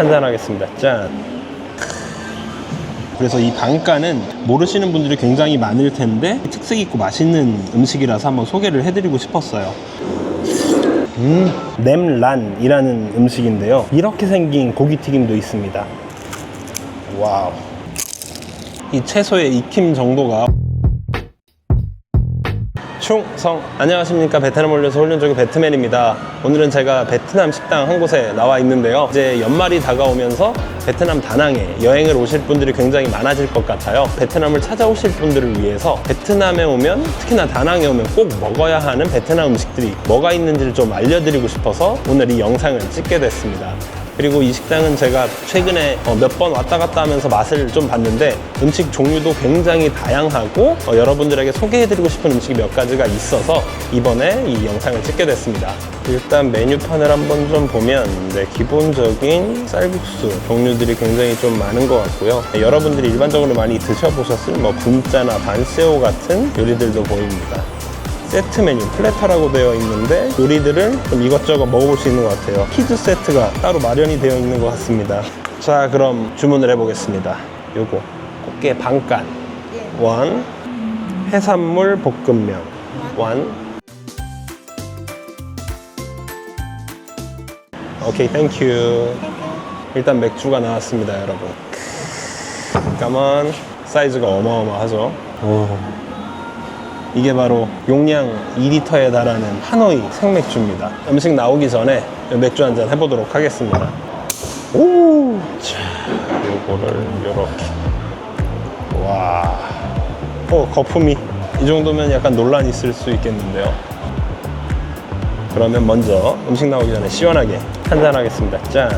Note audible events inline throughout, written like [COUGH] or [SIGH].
한잔하겠습니다. 짠. 그래서 이 반가는 모르시는 분들이 굉장히 많을 텐데 특색 있고 맛있는 음식이라서 한번 소개를 해드리고 싶었어요. 음, 냄란이라는 음식인데요. 이렇게 생긴 고기튀김도 있습니다. 와우. 이 채소의 익힘 정도가 충성. 안녕하십니까. 베트남 올려서 훈련족의 배트맨입니다. 오늘은 제가 베트남 식당 한 곳에 나와 있는데요. 이제 연말이 다가오면서 베트남 다낭에 여행을 오실 분들이 굉장히 많아질 것 같아요. 베트남을 찾아오실 분들을 위해서 베트남에 오면 특히나 다낭에 오면 꼭 먹어야 하는 베트남 음식들이 뭐가 있는지를 좀 알려드리고 싶어서 오늘 이 영상을 찍게 됐습니다 그리고 이 식당은 제가 최근에 어, 몇번 왔다 갔다 하면서 맛을 좀 봤는데 음식 종류도 굉장히 다양하고 어, 여러분들에게 소개해드리고 싶은 음식이 몇 가지가 있어서 이번에 이 영상을 찍게 됐습니다. 일단 메뉴판을 한번 좀 보면 네, 기본적인 쌀국수 종류들이 굉장히 좀 많은 것 같고요. 네, 여러분들이 일반적으로 많이 드셔보셨을 뭐 분짜나 반새우 같은 요리들도 보입니다. 세트 메뉴 플래터라고 되어 있는데 요리들을 좀 이것저것 먹어볼 수 있는 것 같아요. 키즈 세트가 따로 마련이 되어 있는 것 같습니다. 자 그럼 주문을 해보겠습니다. 요거. 꽃게 반간 원. 해산물 볶음면. 원. 오케이 땡큐 일단 맥주가 나왔습니다 여러분. 까만 사이즈가 어마어마하죠? 오. 이게 바로 용량 2리터에 달하는 하노이 생맥주입니다. 음식 나오기 전에 맥주 한 잔 해보도록 하겠습니다. 오! 자, 요거를 요렇게. 와. 어, 거품이. 이 정도면 약간 논란이 있을 수 있겠는데요. 그러면 먼저 음식 나오기 전에 시원하게 한잔 하겠습니다. 짠.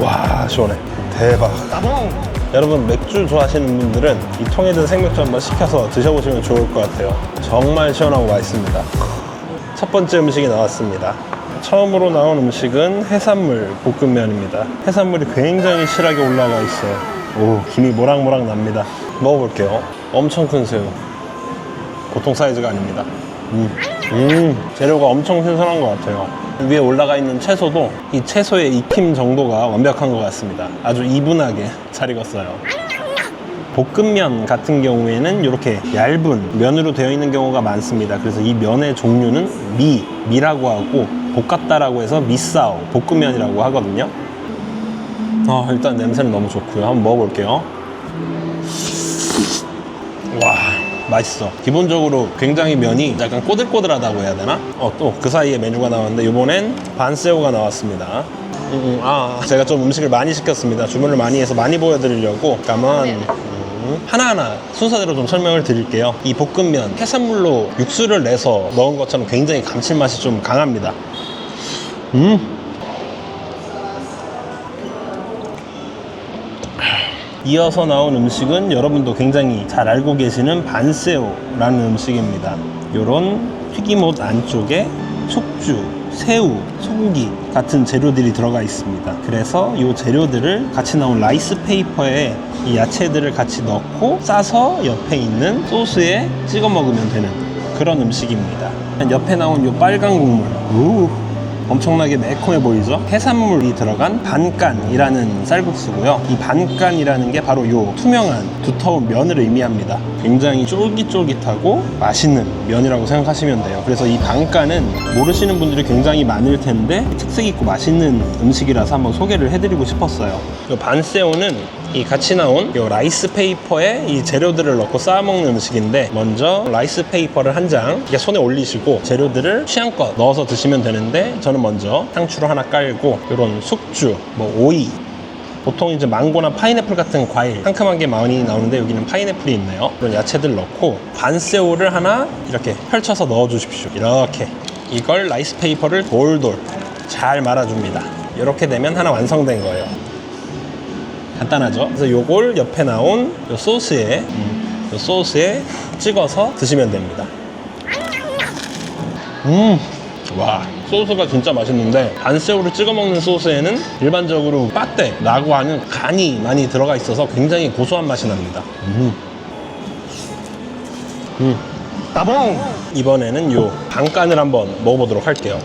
와 시원해. 대박. 여러분 맥주 좋아하시는 분들은 이 통에 든 생맥주 한번 시켜서 드셔보시면 좋을 것 같아요. 정말 시원하고 맛있습니다. 첫 번째 음식이 나왔습니다. 처음으로 나온 음식은 해산물 볶음면입니다. 해산물이 굉장히 실하게 올라가 있어요. 오 김이 모락모락 납니다. 먹어볼게요. 엄청 큰 새우. 보통 사이즈가 아닙니다. 음, 음, 재료가 엄청 신선한 것 같아요. 위에 올라가 있는 채소도 이 채소의 익힘 정도가 완벽한 것 같습니다. 아주 이분하게 잘 익었어요. 볶음면 같은 경우에는 이렇게 얇은 면으로 되어 있는 경우가 많습니다. 그래서 이 면의 종류는 미, 미라고 하고 볶았다라고 해서 미싸오, 볶음면이라고 하거든요. 아, 일단 냄새는 너무 좋고요. 한번 먹어볼게요. 와. 맛있어. 기본적으로 굉장히 면이 약간 꼬들꼬들하다고 해야 되나? 어, 또 그 사이에 메뉴가 나왔는데 이번엔 반새우가 나왔습니다. 음, 음, 아, 제가 좀 음식을 많이 시켰습니다. 주문을 많이 해서 많이 보여드리려고. 까만 음, 하나하나 순서대로 좀 설명을 드릴게요. 이 볶음면 해산물로 육수를 내서 넣은 것처럼 굉장히 감칠맛이 좀 강합니다. 음, 이어서 나온 음식은 여러분도 굉장히 잘 알고 계시는 반새우라는 음식입니다. 요런 튀김옷 안쪽에 숙주, 새우, 소고기 같은 재료들이 들어가 있습니다. 그래서 이 재료들을 같이 나온 라이스 페이퍼에 이 야채들을 같이 넣고 싸서 옆에 있는 소스에 찍어 먹으면 되는 그런 음식입니다. 옆에 나온 이 빨간 국물. 우. 엄청나게 매콤해 보이죠? 해산물이 들어간 반간이라는 쌀국수고요. 이 반간이라는 게 바로 요 투명한 두터운 면을 의미합니다. 굉장히 쫄깃쫄깃하고 맛있는 면이라고 생각하시면 돼요. 그래서 이 반간은 모르시는 분들이 굉장히 많을 텐데 특색 있고 맛있는 음식이라서 한번 소개를 해드리고 싶었어요. 이 반새우는 이 같이 나온 이 라이스 페이퍼에 이 재료들을 넣고 쌓아 먹는 음식인데 먼저 라이스 페이퍼를 한 장 이렇게 손에 올리시고 재료들을 취향껏 넣어서 드시면 되는데 저는 먼저 상추를 하나 깔고 이런 숙주, 뭐 오이 보통 이제 망고나 파인애플 같은 과일 상큼한 게 많이 나오는데 여기는 파인애플이 있네요. 이런 야채들 넣고 반새우를 하나 이렇게 펼쳐서 넣어 주십시오. 이렇게 이걸 라이스 페이퍼를 돌돌 잘 말아줍니다. 이렇게 되면 하나 완성된 거예요. 간단하죠? 그래서 요걸 옆에 나온 요 소스에 음, 요 소스에 찍어서 드시면 됩니다. 음, 와 소스가 진짜 맛있는데 반새우를 찍어 먹는 소스에는 일반적으로 빠떼라고 하는 간이 많이 들어가 있어서 굉장히 고소한 맛이 납니다. 음. 음. 따봉! 이번에는 요 반간을 한번 먹어보도록 할게요.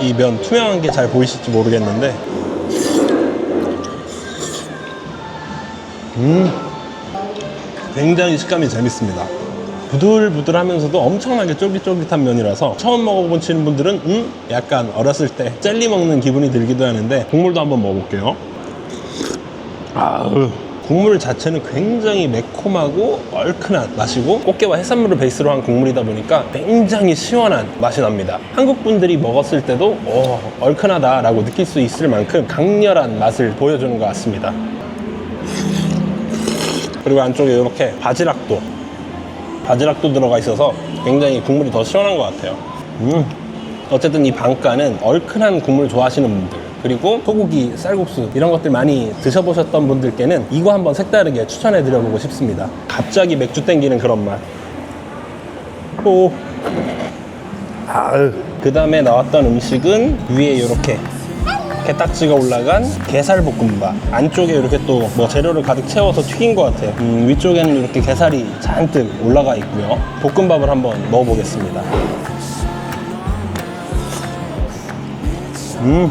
이 면 투명한 게 잘 보이실지 모르겠는데 음 굉장히 식감이 재밌습니다. 부들부들하면서도 엄청나게 쫄깃쫄깃한 면이라서 처음 먹어보시는 분들은 음 약간 어렸을 때 젤리 먹는 기분이 들기도 하는데 국물도 한번 먹어볼게요. 아우 국물 자체는 굉장히 매콤하고 얼큰한 맛이고 꽃게와 해산물을 베이스로 한 국물이다 보니까 굉장히 시원한 맛이 납니다. 한국 분들이 먹었을 때도 오, 얼큰하다라고 느낄 수 있을 만큼 강렬한 맛을 보여주는 것 같습니다. 그리고 안쪽에 이렇게 바지락도 바지락도 들어가 있어서 굉장히 국물이 더 시원한 것 같아요. 음. 어쨌든 이 방가는 얼큰한 국물 좋아하시는 분들 그리고 소고기, 쌀국수 이런 것들 많이 드셔보셨던 분들께는 이거 한번 색다르게 추천해 드려보고 싶습니다. 갑자기 맥주 땡기는 그런 맛. 오. 아으. 그 다음에 나왔던 음식은 위에 이렇게 게딱지가 올라간 게살볶음밥. 안쪽에 이렇게 또 뭐 재료를 가득 채워서 튀긴 것 같아요. 음, 위쪽에는 이렇게 게살이 잔뜩 올라가 있고요. 볶음밥을 한번 먹어보겠습니다. 음.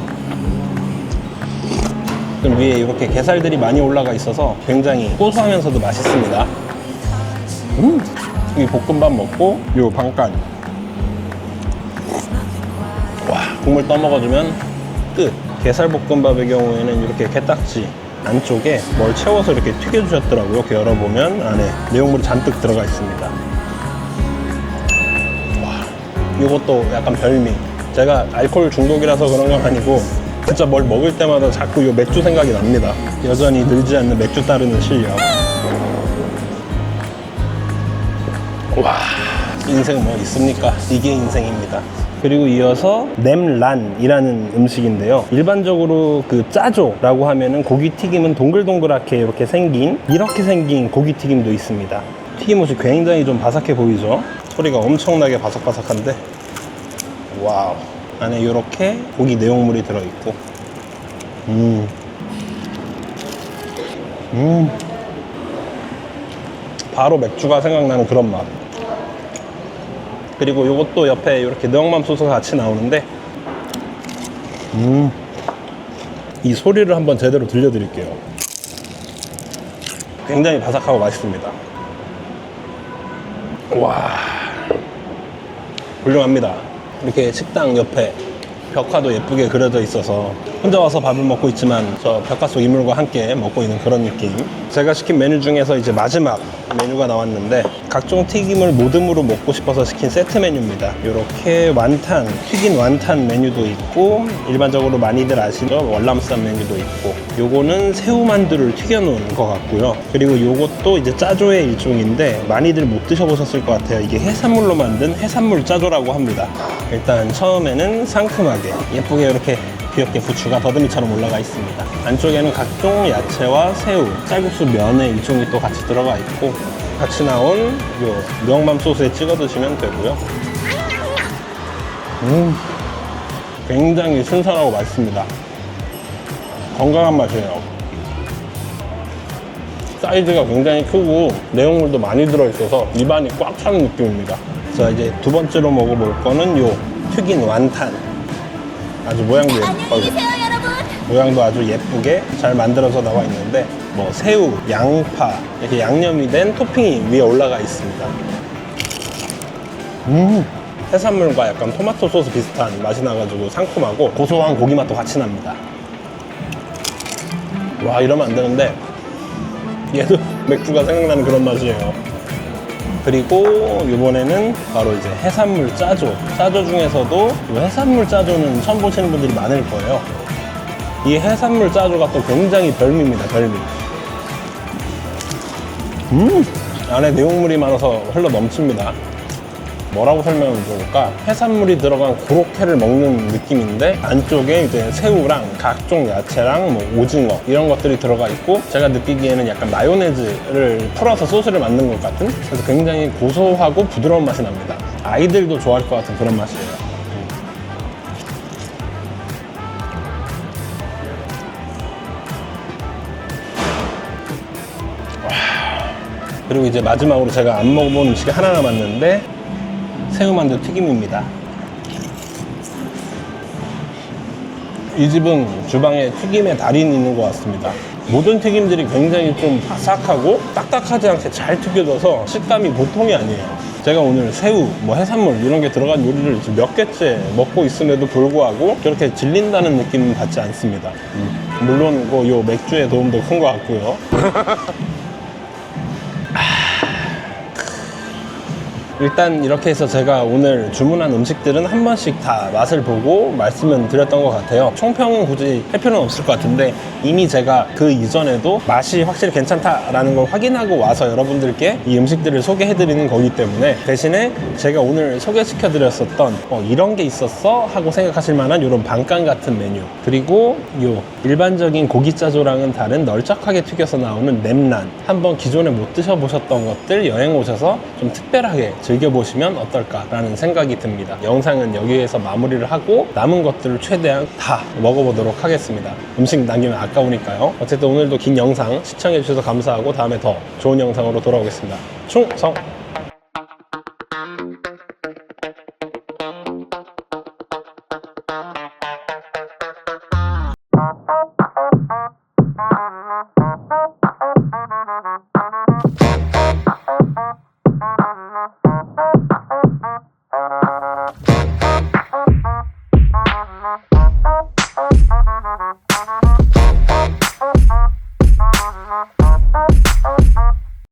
위에 이렇게 게살들이 많이 올라가 있어서 굉장히 고소하면서도 맛있습니다. 음. 이 볶음밥 먹고 요 반간 와 국물 떠먹어주면 끝 게살볶음밥의 경우에는 이렇게 게딱지 안쪽에 뭘 채워서 이렇게 튀겨주셨더라고요. 이렇게 열어보면 안에 내용물이 잔뜩 들어가 있습니다. 와 이것도 약간 별미. 제가 알코올 중독이라서 그런 건 아니고 진짜 뭘 먹을 때마다 자꾸 이 맥주 생각이 납니다. 여전히 늘지 않는 맥주 따르는 실력. 와 인생 뭐 있습니까? 이게 인생입니다. 그리고 이어서 냄란이라는 음식인데요. 일반적으로 그 짜조라고 하면은 고기 튀김은 동글동글하게 이렇게 생긴 이렇게 생긴 고기 튀김도 있습니다. 튀김옷이 굉장히 좀 바삭해 보이죠? 소리가 엄청나게 바삭바삭한데 와우 안에 이렇게 고기 내용물이 들어있고 음. 음. 바로 맥주가 생각나는 그런 맛. 그리고 이것도 옆에 이렇게 능엄맘 소스가 같이 나오는데, 음, 이 소리를 한번 제대로 들려드릴게요. 굉장히 바삭하고 맛있습니다. 와, 훌륭합니다. 이렇게 식당 옆에 벽화도 예쁘게 그려져 있어서 혼자 와서 밥을 먹고 있지만 저 벽화 속 인물과 함께 먹고 있는 그런 느낌. 제가 시킨 메뉴 중에서 이제 마지막 메뉴가 나왔는데 각종 튀김을 모듬으로 먹고 싶어서 시킨 세트 메뉴입니다. 이렇게 완탄, 튀긴 완탄 메뉴도 있고 일반적으로 많이들 아시죠? 월남쌈 메뉴도 있고 요거는 새우만두를 튀겨놓은 것 같고요. 그리고 요것도 이제 짜조의 일종인데 많이들 못 드셔보셨을 것 같아요. 이게 해산물로 만든 해산물 짜조라고 합니다. 일단 처음에는 상큼하게 예쁘게 이렇게 귀엽게 부추가 더듬이처럼 올라가 있습니다. 안쪽에는 각종 야채와 새우, 쌀국수 면의 일종이 또 같이 들어가 있고 같이 나온 요 명맘 소스에 찍어 드시면 되고요. 음, 굉장히 신선하고 맛있습니다. 건강한 맛이에요. 사이즈가 굉장히 크고 내용물도 많이 들어있어서 입안이 꽉 차는 느낌입니다. 자 이제 두 번째로 먹어볼 거는 요 튀긴 완탄. 아주 모양도 여러분. 모양도 아주 예쁘게 잘 만들어서 나와 있는데 뭐 새우, 양파 이렇게 양념이 된 토핑이 위에 올라가 있습니다. 음 해산물과 약간 토마토 소스 비슷한 맛이 나가지고 상큼하고 고소한 고기 맛도 같이 납니다. 와 이러면 안 되는데 얘도 [LAUGHS] 맥주가 생각나는 그런 맛이에요. 그리고 이번에는 바로 이제 해산물 짜조. 짜조 중에서도 이 해산물 짜조는 처음 보시는 분들이 많을 거예요. 이 해산물 짜조가 또 굉장히 별미입니다, 별미. 음! 안에 내용물이 많아서 흘러 넘칩니다. 뭐라고 설명을 드려볼까? 해산물이 들어간 고로케를 먹는 느낌인데 안쪽에 이제 새우랑 각종 야채랑 뭐 오징어 이런 것들이 들어가 있고 제가 느끼기에는 약간 마요네즈를 풀어서 소스를 만든 것 같은 그래서 굉장히 고소하고 부드러운 맛이 납니다. 아이들도 좋아할 것 같은 그런 맛이에요. 그리고 이제 마지막으로 제가 안 먹어본 음식이 하나 남았는데 새우만두 튀김입니다. 이 집은 주방에 튀김의 달인이 있는 것 같습니다. 모든 튀김들이 굉장히 좀 바삭하고 딱딱하지 않게 잘 튀겨져서 식감이 보통이 아니에요. 제가 오늘 새우, 뭐 해산물 이런 게 들어간 요리를 지금 몇 개째 먹고 있음에도 불구하고 그렇게 질린다는 느낌은 받지 않습니다. 음, 물론 그요 맥주의 도움도 큰 것 같고요. [LAUGHS] 일단 이렇게 해서 제가 오늘 주문한 음식들은 한 번씩 다 맛을 보고 말씀을 드렸던 것 같아요. 총평은 굳이 할 필요는 없을 것 같은데 이미 제가 그 이전에도 맛이 확실히 괜찮다라는 걸 확인하고 와서 여러분들께 이 음식들을 소개해드리는 거기 때문에 대신에 제가 오늘 소개시켜드렸었던 어, 이런 게 있었어? 하고 생각하실 만한 이런 반간 같은 메뉴. 그리고 요 일반적인 고기 짜조랑은 다른 널쩍하게 튀겨서 나오는 냄란 한번 기존에 못 드셔보셨던 것들 여행 오셔서 좀 특별하게 즐겨보시면 어떨까라는 생각이 듭니다. 영상은 여기에서 마무리를 하고 남은 것들을 최대한 다 먹어보도록 하겠습니다. 음식 남기면 아까우니까요. 어쨌든 오늘도 긴 영상 시청해주셔서 감사하고 다음에 더 좋은 영상으로 돌아오겠습니다. 충성!